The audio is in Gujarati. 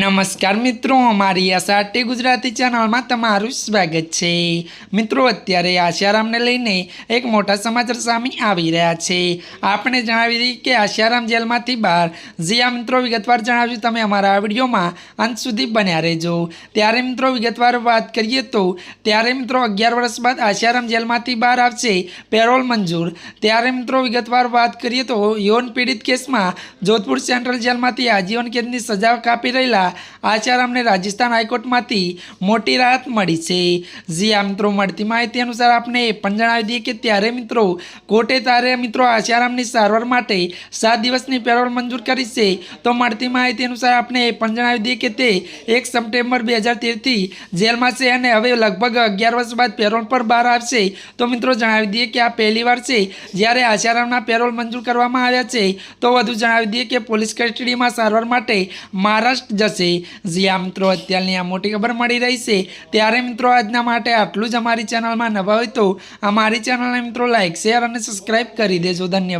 નમસ્કાર મિત્રો, અમારી એસઆરટી ગુજરાતી ચેનલમાં તમારું સ્વાગત છે. મિત્રો, અત્યારે આશારામને લઈને એક મોટા સમાચાર સામે આવી રહ્યા છે. આપણે જણાવી દઈએ કે આશારામ જેલમાંથી બહાર. જ્યાં મિત્રો, વિગતવાર જણાવ્યું તમે અમારા વિડીયોમાં અંત સુધી બન્યા રહેજો. ત્યારે, મિત્રો, વિગતવાર વાત કરીએ તો, ત્યારે, મિત્રો, અગિયાર વર્ષ બાદ આશારામ જેલમાંથી બહાર આવશે પેરોલ મંજૂર. ત્યારે, મિત્રો, વિગતવાર વાત કરીએ તો, યૌન પીડિત કેસમાં જોધપુર સેન્ટ્રલ જેલમાંથી આજીવન કેદની સજા કાપી રહેલા આચારામને રાજસ્થાન હાઈકોર્ટમાંથી મોટી રાહત મળી છે. જી આ મિત્રો, મળતી માહિતી અનુસાર આપણે એ પણ જણાવી દઈએ કે ત્યારે મિત્રો, કોર્ટે તારે મિત્રો આચારામની સારવાર માટે સાત દિવસની પેરોલ મંજૂર કરી છે. તો મળતી માહિતી અનુસાર આપણે એ પણ જણાવી દઈએ કે તે એક સપ્ટેમ્બર બે હજાર તેરથી જેલમાં છે અને હવે લગભગ અગિયાર વર્ષ બાદ પેરોલ પર બહાર આવશે. તો મિત્રો, જણાવી દઈએ કે આ પહેલી વાર છે જ્યારે આચારામના પેરોલ મંજૂર કરવામાં આવ્યા છે. તો વધુ જણાવી દઈએ કે પોલીસ કસ્ટડીમાં સારવાર માટે મહારાષ્ટ્ર જશે. જ્યાં મિત્રો, અત્યારની આ મોટી ખબર મળી રહી છે. ત્યારે મિત્રો, આજના માટે આટલું જ અમારી ચેનલમાં નવા હોય તો અમારી ચેનલને મિત્રો લાઇક શેર અને સબસ્ક્રાઈબ કરી દેજો. ધન્યવાદ.